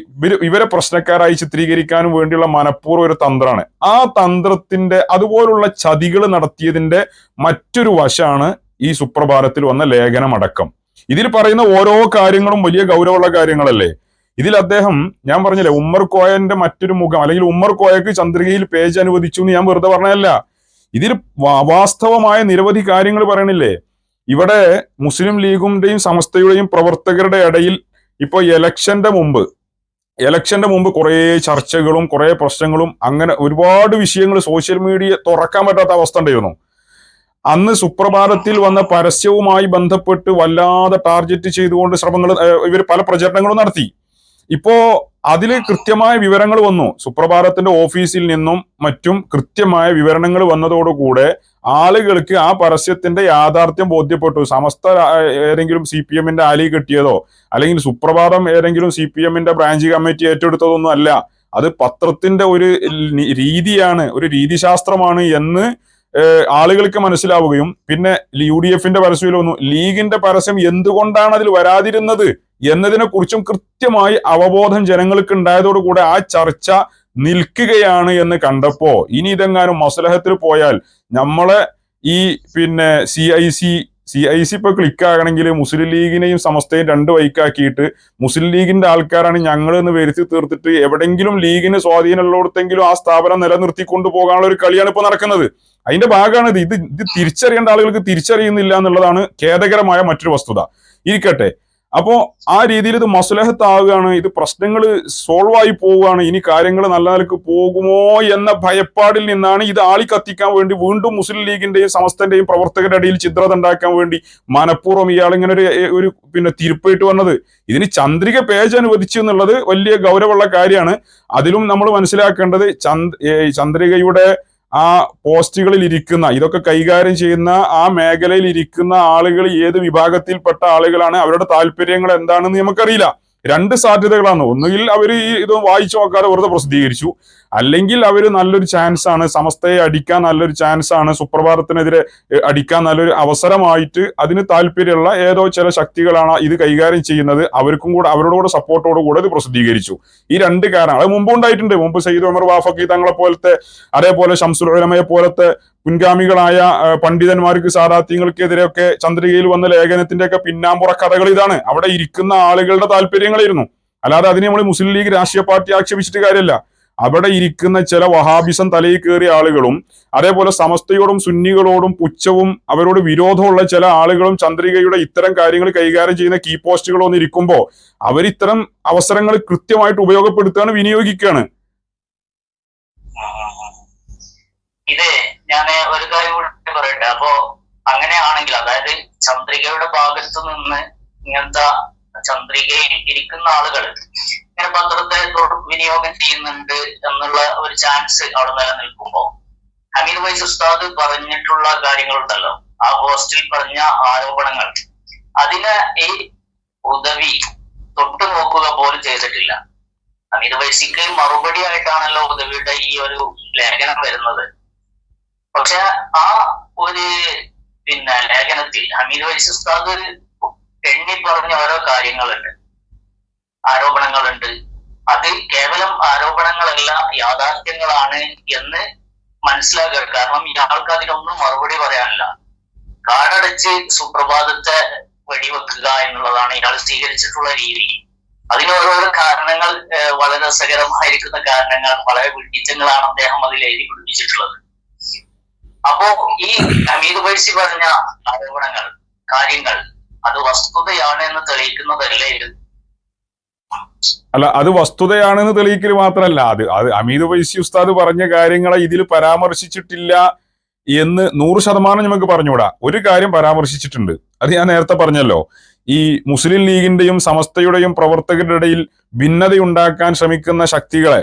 ഇവരെ പ്രശ്നക്കാരായി ചിത്രീകരിക്കാനും വേണ്ടിയുള്ള മനഃപൂർവം ഒരു തന്ത്രമാണ്. ആ തന്ത്രത്തിന്റെ അതുപോലുള്ള ചതികൾ നടത്തിയതിന്റെ മറ്റൊരു വശമാണ് ഈ സുപ്രഭാതത്തിൽ വന്ന ലേഖനമടക്കം. ഇതിൽ പറയുന്ന ഓരോ കാര്യങ്ങളും വലിയ ഗൗരവമുള്ള കാര്യങ്ങളല്ലേ? ഇതിൽ അദ്ദേഹം ഞാൻ പറഞ്ഞില്ലേ ഉമ്മർ കോയന്റെ മറ്റൊരു മുഖം അല്ലെങ്കിൽ ഉമ്മർ കോയക്ക് ചന്ദ്രികയിൽ പേജ് അനുവദിച്ചു എന്ന് ഞാൻ വെറുതെ പറഞ്ഞതല്ല. ഇതിൽ വാസ്തവമായ നിരവധി കാര്യങ്ങൾ പറയണില്ലേ? ഇവിടെ മുസ്ലിം ലീഗിന്റെയും സമസ്തയുടെയും പ്രവർത്തകരുടെ ഇടയിൽ ഇപ്പൊ എലക്ഷന്റെ മുമ്പ് എലക്ഷന്റെ മുമ്പ് കുറേ ചർച്ചകളും കുറേ പ്രശ്നങ്ങളും അങ്ങനെ ഒരുപാട് വിഷയങ്ങൾ സോഷ്യൽ മീഡിയ തുറക്കാൻ പറ്റാത്ത അവസ്ഥ ഉണ്ടായിരുന്നു. അന്ന് സുപ്രഭാതത്തിൽ വന്ന പരസ്യവുമായി ബന്ധപ്പെട്ട് വല്ലാതെ ടാർഗറ്റ് ചെയ്തുകൊണ്ട് ശ്രമങ്ങൾ ഇവർ പല പ്രചരണങ്ങളും നടത്തി. ഇപ്പോ അതിൽ കൃത്യമായ വിവരങ്ങൾ വന്നു. സുപ്രഭാതത്തിന്റെ ഓഫീസിൽ നിന്നും മറ്റും കൃത്യമായ വിവരണങ്ങൾ വന്നതോടുകൂടെ ആളുകൾക്ക് ആ പരസ്യത്തിന്റെ യാഥാർത്ഥ്യം ബോധ്യപ്പെട്ടു. സമസ്ത ഏതെങ്കിലും സി പി എമ്മിന്റെ ആലി കിട്ടിയതോ അല്ലെങ്കിൽ സുപ്രഭാതം ഏതെങ്കിലും സി പി എമ്മിന്റെ ബ്രാഞ്ച് കമ്മിറ്റി ഏറ്റെടുത്തതൊന്നും അല്ല. അത് പത്രത്തിന്റെ ഒരു രീതിയാണ് ഒരു രീതിശാസ്ത്രമാണ് എന്ന് ആളുകൾക്ക് മനസ്സിലാവുകയും പിന്നെ യു ഡി എഫിന്റെ പരസ്യത്തിൽ ലീഗിന്റെ പരസ്യം എന്തുകൊണ്ടാണ് അതിൽ വരാതിരുന്നത് എന്നതിനെ കുറിച്ചും കൃത്യമായി അവബോധം ജനങ്ങൾക്ക് ഉണ്ടായതോടുകൂടെ ആ ചർച്ച നിൽക്കുകയാണ് എന്ന് കണ്ടപ്പോ ഇനി ഇതെങ്ങാനും മസലഹത്തിൽ പോയാൽ നമ്മളെ ഈ പിന്നെ സി സി ഐ സി ഇപ്പോൾ ക്ലിക്ക് ആകണമെങ്കിൽ മുസ്ലിം ലീഗിനെയും സമസ്തയും രണ്ട് വൈക്കാക്കിയിട്ട് മുസ്ലിം ലീഗിന്റെ ആൾക്കാരാണ് ഞങ്ങൾ എന്ന് വരുത്തി തീർത്തിട്ട് എവിടെങ്കിലും ലീഗിന് സ്വാധീനമുള്ളിടത്തെങ്കിലും ആ സ്ഥാപനം നിലനിർത്തിക്കൊണ്ടു പോകാനുള്ള ഒരു കളിയാണ് ഇപ്പോൾ നടക്കുന്നത്. അതിന്റെ ഭാഗമാണ് ഇത്. ഇത് തിരിച്ചറിയേണ്ട ആളുകൾക്ക് തിരിച്ചറിയുന്നില്ല എന്നുള്ളതാണ് ഖേദകരമായ മറ്റൊരു വസ്തുത. ഇരിക്കട്ടെ. അപ്പോ ആ രീതിയിൽ ഇത് മസുലഹത്താവുകയാണ്. ഇത് പ്രശ്നങ്ങൾ സോൾവ് ആയി പോവുകയാണ്. ഇനി കാര്യങ്ങൾ നല്ല നിലയ്ക്ക് പോകുമോ എന്ന ഭയപ്പാടിൽ നിന്നാണ് ഇത് ആളി കത്തിക്കാൻ വേണ്ടി വീണ്ടും മുസ്ലിം ലീഗിന്റെയും സമസ്തന്റെയും പ്രവർത്തകരുടെ ഇടയിൽ ചിത്രത ഉണ്ടാക്കാൻ വേണ്ടി മനഃപൂർവം ഇയാൾ ഇങ്ങനെ ഒരു ഒരു പിന്നെ തിരുപ്പായിട്ട് വന്നത്. ഇതിന് ചന്ദ്രിക പേജ് അനുവദിച്ചു എന്നുള്ളത് വലിയ ഗൗരവമുള്ള കാര്യമാണ്. അതിലും നമ്മൾ മനസ്സിലാക്കേണ്ടത് ചന്ദ് ചന്ദ്രികയുടെ ആ പോസ്റ്റുകളിൽ ഇരിക്കുന്ന ഇതൊക്കെ കൈകാര്യം ചെയ്യുന്ന ആ മേഖലയിൽ ഇരിക്കുന്ന ആളുകൾ ഏത് വിഭാഗത്തിൽപ്പെട്ട ആളുകളാണ് അവരുടെ താല്പര്യങ്ങൾ എന്താണെന്ന് നമുക്കറിയില്ല. രണ്ട് സാധ്യതകളാണ്. ഒന്നുകിൽ അവർ ഈ ഇത് വായിച്ചു നോക്കാതെ വെറുതെ പ്രസിദ്ധീകരിച്ചു. അല്ലെങ്കിൽ അവർ നല്ലൊരു ചാൻസ് ആണ് സമസ്തയെ അടിക്കാൻ നല്ലൊരു ചാൻസ് ആണ് സുപ്രഭാതത്തിനെതിരെ അടിക്കാൻ നല്ലൊരു അവസരമായിട്ട് അതിന് താല്പര്യമുള്ള ഏതോ ചില ശക്തികളാണ് ഇത് കൈകാര്യം ചെയ്യുന്നത്. അവർക്കും കൂടെ അവരോട് കൂടെ സപ്പോർട്ടോട് കൂടെ ഇത് പ്രസിദ്ധീകരിച്ചു. ഈ രണ്ട് കാരണങ്ങൾ അത് മുമ്പ് ഉണ്ടായിട്ടുണ്ട്. മുമ്പ് സയ്യിദ് ഉമർ വാഫക്കി തങ്ങളെ പോലത്തെ അതേപോലെ ഷംസുൽ ഉലമയെ പോലത്തെ മുൻഗാമികളായ പണ്ഡിതന്മാർക്ക് സാരാത്യങ്ങൾക്കെതിരെയൊക്കെ ചന്ദ്രികയിൽ വന്ന ലേഖനത്തിന്റെ ഒക്കെ പിന്നാമ്പുറ കഥകൾ ഇതാണ്. അവിടെ ഇരിക്കുന്ന ആളുകളുടെ താല്പര്യങ്ങളായിരുന്നു. അല്ലാതെ അതിനെ നമ്മൾ മുസ്ലിം ലീഗ് രാഷ്ട്രീയ പാർട്ടി ആക്ഷേപിച്ചിട്ട് കാര്യമല്ല. അവിടെ ഇരിക്കുന്ന ചില വഹാബിസം തലയിൽ കയറിയ ആളുകളും അതേപോലെ സമസ്തയോടും സുന്നികളോടും പുച്ഛവും അവരോട് വിരോധമുള്ള ചില ആളുകളും ചന്ദ്രികയുടെ ഇത്തരം കാര്യങ്ങൾ കൈകാര്യം ചെയ്യുന്ന കീ പോസ്റ്റുകളൊന്നും ഇരിക്കുമ്പോൾ അവരിത്തരം അവസരങ്ങൾ കൃത്യമായിട്ട് ഉപയോഗപ്പെടുത്തുകയാണ് വിനിയോഗിക്കുകയാണ്. ഇത് ഞാൻ ഒരു കാര്യം പറയട്ടെ. അപ്പോ അങ്ങനെയാണെങ്കിൽ അതായത് ചന്ദ്രികയുടെ ഭാഗത്തു നിന്ന് ഇങ്ങനത്തെ ചന്ദ്രികയിൽ ഇരിക്കുന്ന ആളുകൾ ഇങ്ങനെ പത്രത്തെ വിനിയോഗം ചെയ്യുന്നുണ്ട് എന്നുള്ള ഒരു ചാൻസ് അവിടെ നിലനിൽക്കുമ്പോ. ഹമീദ് വൈസ് ഉസ്താദ് പറഞ്ഞിട്ടുള്ള കാര്യങ്ങളുണ്ടല്ലോ. ആ പോസ്റ്റിൽ പറഞ്ഞ ആരോപണങ്ങൾ. അതിന് ഈ ഉദവി തൊട്ടു നോക്കുക പോലും ചെയ്തിട്ടില്ല. ഹമീദ് വൈസിക്ക് മറുപടി ആയിട്ടാണല്ലോ ഉദവിയുടെ ഈ ഒരു ലേഖനം വരുന്നത്. പക്ഷെ ആ ഒരു പിന്നെ ലേഖനത്തിൽ ഹമീദ് വൈസ് ഉസ്താദ് എണ്ണി പറഞ്ഞ ഓരോ കാര്യങ്ങളുണ്ട്. ആരോപണങ്ങളുണ്ട്. അത് കേവലം ആരോപണങ്ങളല്ല യാഥാർത്ഥ്യങ്ങളാണ് എന്ന് മനസ്സിലാക്കുക. കാരണം ഇയാൾക്ക് അതിനൊന്നും മറുപടി പറയാനില്ല. കാടടച്ച് സുപ്രഭാതത്തെ വെടിവെക്കുക എന്നുള്ളതാണ് ഇയാൾ സ്വീകരിച്ചിട്ടുള്ള രീതി. അതിന് ഓരോരോ കാരണങ്ങൾ വളരെ രസകരമായിരിക്കുന്ന കാരണങ്ങൾ വളരെ വിഡിത്തങ്ങളാണ് അദ്ദേഹം അതിൽ എഴുതി പിടിപ്പിച്ചിട്ടുള്ളത്. അപ്പോ ഈ അമീദ് പൈസി പറഞ്ഞ ആരോപണങ്ങൾ കാര്യങ്ങൾ അത് വസ്തുതയാണ് എന്ന് തെളിയിക്കുന്നതല്ലേ അല്ല അത് വസ്തുതയാണെന്ന് തെളിയിക്കൽ മാത്രമല്ല. അത് അത് അമീദ് വൈസി ഉസ്താദ് പറഞ്ഞ കാര്യങ്ങളെ ഇതിൽ പരാമർശിച്ചിട്ടില്ല എന്ന് നൂറ് ശതമാനം നമുക്ക് പറഞ്ഞുകൂടാ. ഒരു കാര്യം പരാമർശിച്ചിട്ടുണ്ട്. അത് ഞാൻ നേരത്തെ പറഞ്ഞല്ലോ. ഈ മുസ്ലിം ലീഗിന്റെയും സമസ്തയുടെയും പ്രവർത്തകരുടെ ഇടയിൽ ഭിന്നതയുണ്ടാക്കാൻ ശ്രമിക്കുന്ന ശക്തികളെ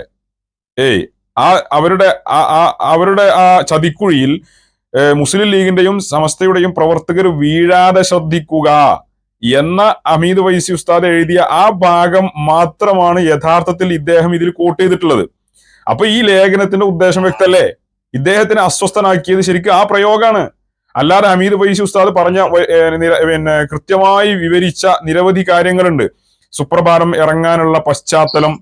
ഏയ് ആ അവരുടെ അവരുടെ ആ ചതിക്കുഴിയിൽ മുസ്ലിം ലീഗിന്റെയും സമസ്തയുടെയും പ്രവർത്തകർ വീഴാതെ ശ്രദ്ധിക്കുക. എന്ന അമീദ് വൈസി ഉസ്താദ് എഴുതിയ ആ ഭാഗം മാത്രമാണ് യഥാർത്ഥത്തിൽ ഇദ്ദേഹം ഇതിൽ കോട്ട് ചെയ്തിട്ടുള്ളത്. അപ്പൊ ഈ ലേഖനത്തിന്റെ ഉദ്ദേശം വ്യക്തല്ലേ? ഇദ്ദേഹത്തിനെ അസ്വസ്ഥനാക്കിയത് ശരിക്കും ആ പ്രയോഗമാണ് അല്ലാതെ ഹമീദ് വൈസി ഉസ്താദ് പറഞ്ഞ പിന്നെ കൃത്യമായി വിവരിച്ച നിരവധി കാര്യങ്ങളുണ്ട്. സുപ്രഭാതം ഇറങ്ങാനുള്ള പശ്ചാത്തലം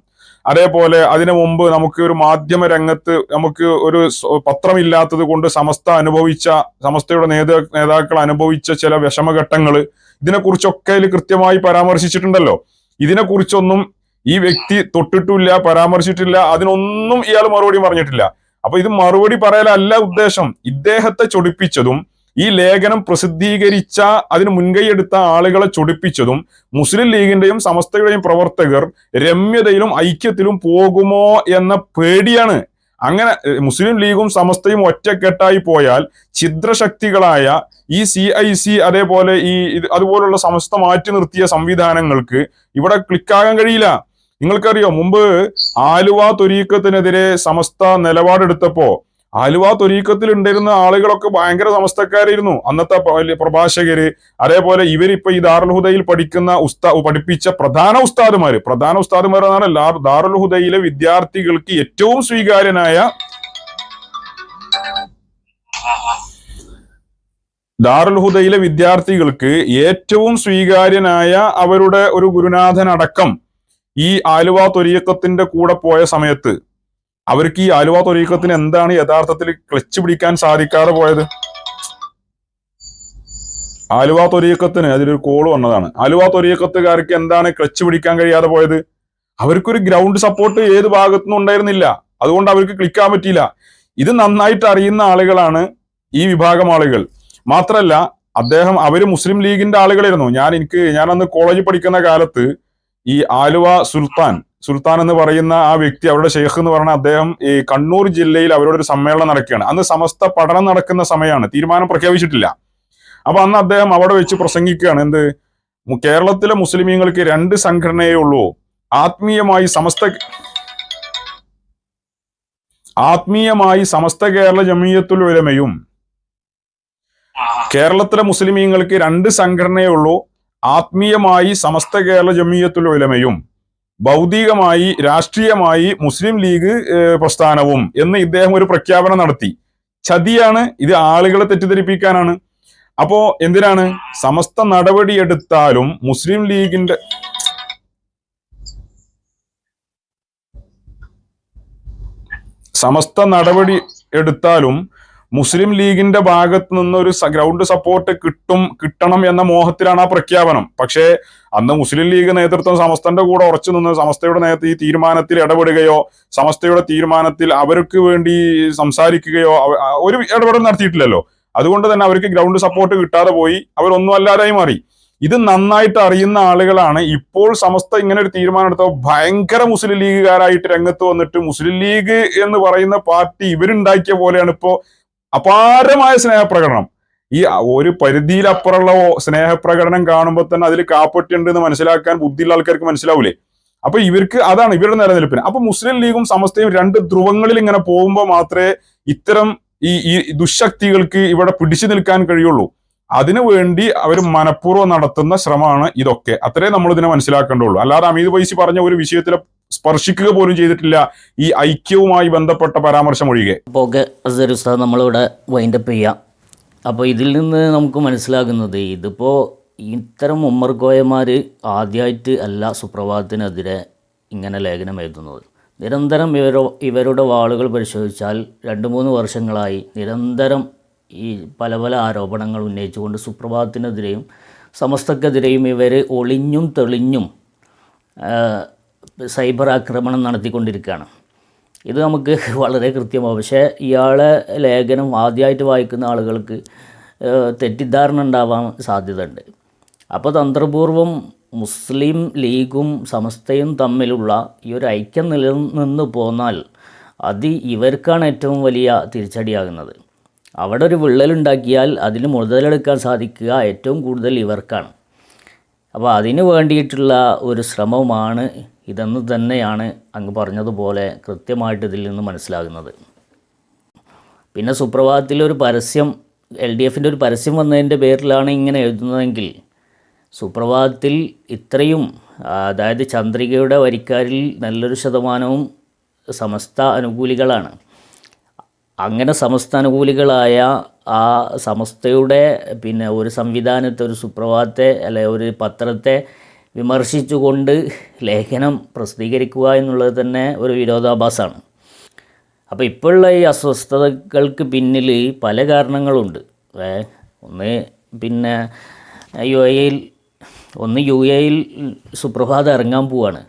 അതേപോലെ അതിനു മുമ്പ് നമുക്ക് ഒരു മാധ്യമ രംഗത്ത് നമുക്ക് ഒരു പത്രമില്ലാത്തത് കൊണ്ട് സമസ്ത അനുഭവിച്ച സമസ്തയുടെ നേതാ നേതാക്കൾ അനുഭവിച്ച ചില വിഷമഘട്ടങ്ങൾ ഇതിനെക്കുറിച്ചൊക്കെ അതിൽ കൃത്യമായി പരാമർശിച്ചിട്ടുണ്ടല്ലോ. ഇതിനെക്കുറിച്ചൊന്നും ഈ വ്യക്തി തൊട്ടിട്ടില്ല പരാമർശിച്ചിട്ടില്ല അതിനൊന്നും ഇയാൾ മറുപടി പറഞ്ഞിട്ടില്ല. അപ്പൊ ഇത് മറുപടി പറയലല്ല ഉദ്ദേശം. ഇദ്ദേഹത്തെ ചൊടിപ്പിച്ചതും ഈ ലേഖനം പ്രസിദ്ധീകരിച്ച അതിന് മുൻകൈയെടുത്ത ആളുകളെ ചൊടിപ്പിച്ചതും മുസ്ലിം ലീഗിന്റെയും സമസ്തയുടെയും പ്രവർത്തകർ രമ്യതയിലും ഐക്യത്തിലും പോകുമോ എന്ന പേടിയാണ് അങ്ങനെ മുസ്ലിം ലീഗും സമസ്തയും ഒറ്റക്കെട്ടായി പോയാൽ ഛിദ്രശക്തികളായ ഈ സി ഐ സി അതേപോലെ ഈ അതുപോലുള്ള സമസ്ത മാറ്റി നിർത്തിയ സംവിധാനങ്ങൾക്ക് ഇവിടെ ക്ലിക്കാകാൻ കഴിയില്ല. നിങ്ങൾക്കറിയോ മുമ്പ് ആലുവ തൊരീക്കത്തിനെതിരെ സമസ്ത നിലപാടെടുത്തപ്പോ ആലുവ തൊരീക്കത്തിൽ ഉണ്ടായിരുന്ന ആളുകളൊക്കെ ഭയങ്കര സമസ്തക്കാരായിരുന്നു. അന്നത്തെ പ്രഭാഷകര് അതേപോലെ ഇവരിപ്പോ ഈ ദാറുൽ ഹുദയിൽ പഠിക്കുന്ന ഉസ്താ പഠിപ്പിച്ച പ്രധാന ഉസ്താദുമാര്. പ്രധാന ലാ- ദാറുൽ ഹുദയിലെ വിദ്യാർത്ഥികൾക്ക് ഏറ്റവും സ്വീകാര്യനായ ദാറുൽ ഹുദയിലെ വിദ്യാർത്ഥികൾക്ക് ഏറ്റവും സ്വീകാര്യനായ അവരുടെ ഒരു ഗുരുനാഥൻ അടക്കം ഈ ആലുവ തൊരീക്കത്തിന്റെ കൂടെ പോയ സമയത്ത് അവർക്ക് ഈ ആലുവ തൊരീക്കത്തിന് എന്താണ് യഥാർത്ഥത്തിൽ ക്ലച്ച് പിടിക്കാൻ സാധിക്കാതെ പോയത്? ആലുവ തൊരീക്കത്തിന് അതിലൊരു കോൾ വന്നതാണ്. ആലുവ തൊരീക്കത്തുകാർക്ക് എന്താണ് ക്ലച്ച് പിടിക്കാൻ കഴിയാതെ പോയത്? അവർക്കൊരു ഗ്രൗണ്ട് സപ്പോർട്ട് ഏത് ഭാഗത്തുനിന്നും ഉണ്ടായിരുന്നില്ല. അതുകൊണ്ട് അവർക്ക് ക്ലിക്കാൻ പറ്റിയില്ല. ഇത് നന്നായിട്ട് അറിയുന്ന ആളുകളാണ് ഈ വിഭാഗം ആളുകൾ. മാത്രല്ല അദ്ദേഹം അവർ മുസ്ലിം ലീഗിന്റെ ആളുകളായിരുന്നു. ഞാൻ എനിക്ക് ഞാൻ അന്ന് കോളേജിൽ പഠിക്കുന്ന കാലത്ത് ഈ ആലുവ സുൽത്താൻ സുൽത്താൻ എന്ന് പറയുന്ന ആ വ്യക്തി അവരുടെ ഷെയ്ഖ് എന്ന് പറഞ്ഞ അദ്ദേഹം ഈ കണ്ണൂർ ജില്ലയിൽ അവരോട് ഒരു സമ്മേളനം നടക്കുകയാണ്. അന്ന് സമസ്ത പഠനം നടക്കുന്ന സമയമാണ്. തീരുമാനം പ്രഖ്യാപിച്ചിട്ടില്ല. അപ്പൊ അന്ന് അദ്ദേഹം അവിടെ വെച്ച് പ്രസംഗിക്കുകയാണ്. എന്ത്? കേരളത്തിലെ മുസ്ലിമീങ്ങൾക്ക് രണ്ട് സംഘടനയേ ഉള്ളൂ. ആത്മീയമായി സമസ്ത ആത്മീയമായി സമസ്ത കേരള ജമീയത്തുൽ ഉലമയും കേരളത്തിലെ മുസ്ലിമീങ്ങൾക്ക് രണ്ട് സംഘടനയേ ഉള്ളൂ. ആത്മീയമായി സമസ്ത കേരള ജമീയത്തുൽ ഉലമയും ഭൗതികമായി രാഷ്ട്രീയമായി മുസ്ലിം ലീഗ് പ്രസ്ഥാനവും എന്ന് ഇദ്ദേഹം ഒരു പ്രഖ്യാപനം നടത്തി. ചതിയാണ് ഇത് ആളുകളെ തെറ്റിദ്ധരിപ്പിക്കാനാണ്. അപ്പോ എന്തിനാണ്? സമസ്ത നടപടിയെടുത്താലും മുസ്ലിം ലീഗിന്റെ സമസ്ത നടപടി എടുത്താലും മുസ്ലിം ലീഗിന്റെ ഭാഗത്ത് നിന്ന് ഒരു ഗ്രൗണ്ട് സപ്പോർട്ട് കിട്ടും കിട്ടണം എന്ന മോഹത്തിലാണ് ആ പ്രഖ്യാപനം. പക്ഷേ അന്ന് മുസ്ലിം ലീഗ് നേതൃത്വം സമസ്തന്റെ കൂടെ ഉറച്ചു നിന്ന് സമസ്തയുടെ നേതൃത്വം ഈ തീരുമാനത്തിൽ ഇടപെടുകയോ സമസ്തയുടെ തീരുമാനത്തിൽ അവർക്ക് വേണ്ടി സംസാരിക്കുകയോ ഒരു ഇടപെടൽ നടത്തിയിട്ടില്ലല്ലോ. അതുകൊണ്ട് തന്നെ അവർക്ക് ഗ്രൗണ്ട് സപ്പോർട്ട് കിട്ടാതെ പോയി. അവരൊന്നും അല്ലാതായി മാറി. ഇത് നന്നായിട്ട് അറിയുന്ന ആളുകളാണ്. ഇപ്പോൾ സമസ്ത ഇങ്ങനെ ഒരു തീരുമാനം എടുത്ത ഭയങ്കര മുസ്ലിം ലീഗുകാരായിട്ട് രംഗത്ത് വന്നിട്ട് മുസ്ലിം ലീഗ് എന്ന് പറയുന്ന പാർട്ടി ഇവരുണ്ടാക്കിയ പോലെയാണ് ഇപ്പോ അപാരമായ സ്നേഹപ്രകടനം. ഈ ഒരു പരിധിയിലപ്പുറമുള്ള സ്നേഹപ്രകടനം കാണുമ്പോൾ തന്നെ അതിൽ കാപ്പറ്റുണ്ട് എന്ന് മനസ്സിലാക്കാൻ ബുദ്ധിയുള്ള ആൾക്കാർക്ക് മനസ്സിലാവൂലേ? അപ്പൊ ഇവർക്ക് അതാണ് ഇവരുടെ നിലനിൽപ്പിന്. അപ്പൊ മുസ്ലിം ലീഗും സമസ്തയും രണ്ട് ധ്രുവങ്ങളിൽ ഇങ്ങനെ പോകുമ്പോൾ മാത്രമേ ഇത്തരം ഈ ഈ ദുശക്തികൾക്ക് ഇവിടെ പിടിച്ചു നിൽക്കാൻ കഴിയുള്ളൂ. അതിനുവേണ്ടി അവർ മനഃപൂർവം നടത്തുന്ന ശ്രമമാണ് ഇതൊക്കെ. അത്രേ നമ്മൾ ഇതിനെ മനസ്സിലാക്കേണ്ടുള്ളൂ അല്ലാതെ അമീത് വൈസി പറഞ്ഞ ഒരു വിഷയത്തിൽ സ്പർശിക്കുക പോലും ചെയ്തിട്ടില്ല ഈ ഐക്യവുമായി ബന്ധപ്പെട്ട പരാമർശം ഒഴികെ. നമ്മളിവിടെ വൈൻഡപ്പ് ചെയ്യാം. അപ്പോൾ ഇതിൽ നിന്ന് നമുക്ക് മനസ്സിലാകുന്നത് ഇതിപ്പോൾ ഇത്തരം ഉമ്മർകോയമാർ ആദ്യമായിട്ട് അല്ല സുപ്രഭാതത്തിനെതിരെ ഇങ്ങനെ ലേഖനം എഴുതുന്നത്. നിരന്തരം ഇവരോ ഇവരുടെ വാളുകൾ പരിശോധിച്ചാൽ രണ്ട് മൂന്ന് വർഷങ്ങളായി നിരന്തരം ഈ പല പല ആരോപണങ്ങൾ ഉന്നയിച്ചുകൊണ്ട് സുപ്രഭാതത്തിനെതിരെയും സമസ്തക്കെതിരെയും ഇവർ ഒളിഞ്ഞും തെളിഞ്ഞും സൈബർ ആക്രമണം നടത്തിക്കൊണ്ടിരിക്കുകയാണ്. ഇത് നമുക്ക് <laughs> വളരെ കൃത്യമാണ് പക്ഷേ ഇയാളെ ലേഖനം ആദ്യമായിട്ട് വായിക്കുന്ന ആളുകൾക്ക് തെറ്റിദ്ധാരണ ഉണ്ടാവാൻ സാധ്യതയുണ്ട്. അപ്പോൾ തന്ത്രപൂർവം മുസ്ലിം ലീഗും സമസ്തയും തമ്മിലുള്ള ഈ ഒരു ഐക്യം നിലനിന്ന് പോന്നാൽ അത് ഇവർക്കാണ് ഏറ്റവും വലിയ തിരിച്ചടിയാകുന്നത്. അവിടെ ഒരു വിള്ളലുണ്ടാക്കിയാൽ അതിന് മുതലെടുക്കാൻ സാധിക്കുക ഏറ്റവും കൂടുതൽ ഇവർക്കാണ്. അപ്പോൾ അതിന് വേണ്ടിയിട്ടുള്ള ഒരു ശ്രമമാണ് ഇതെന്ന് തന്നെയാണ് അങ്ങ് പറഞ്ഞതുപോലെ കൃത്യമായിട്ട് ഇതിൽ നിന്ന് മനസ്സിലാകുന്നത്. പിന്നെ സുപ്രഭാതത്തിൽ ഒരു പരസ്യം എൽ ഡി എഫിന്റെ ഒരു പരസ്യം വന്നതിന്റെ പേരിലാണ് ഇങ്ങനെ എഴുതുന്നതെങ്കിൽ സുപ്രഭാതത്തിൽ ഇത്രയും അതായത് ചന്ദ്രികയുടെ വരിക്കാരിൽ നല്ലൊരു ശതമാനവും സമസ്ത അനുകൂലികളാണ്. അങ്ങനെ സമസ്താനുകൂലികളായ ആ സമസ്തയുടെ പിന്നെ ഒരു സംവിധാനത്തെ ഒരു സുപ്രഭാതത്തെ അല്ലെ ഒരു പത്രത്തെ വിമർശിച്ചുകൊണ്ട് ലേഖനം പ്രസിദ്ധീകരിക്കുക എന്നുള്ളത് തന്നെ ഒരു വിരോധാഭാസമാണ്. അപ്പോൾ ഇപ്പോഴുള്ള ഈ അസ്വസ്ഥതകൾക്ക് പിന്നിൽ പല കാരണങ്ങളുണ്ട്. ഒന്ന് പിന്നെ യു എയിൽ ഒന്ന് യു എയിൽ സുപ്രഭാതം ഇറങ്ങാൻ പോവാണ്.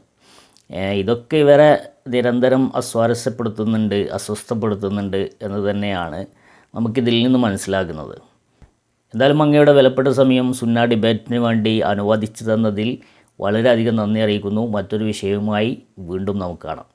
ഇതൊക്കെ ഇവരെ നിരന്തരം അസ്വാരസ്യപ്പെടുത്തുന്നുണ്ട് അസ്വസ്ഥപ്പെടുത്തുന്നുണ്ട് എന്ന് തന്നെയാണ് നമുക്കിതിൽ നിന്ന് മനസ്സിലാകുന്നത്. എന്തായാലും അങ്ങയുടെ വിലപ്പെട്ട സമയം സുന്ന ഡിബേറ്റിന് വേണ്ടി അനുവദിച്ചു തന്നതിൽ വളരെയധികം നന്ദി അറിയിക്കുന്നു. മറ്റൊരു വിഷയവുമായി വീണ്ടും നമുക്ക് കാണാം.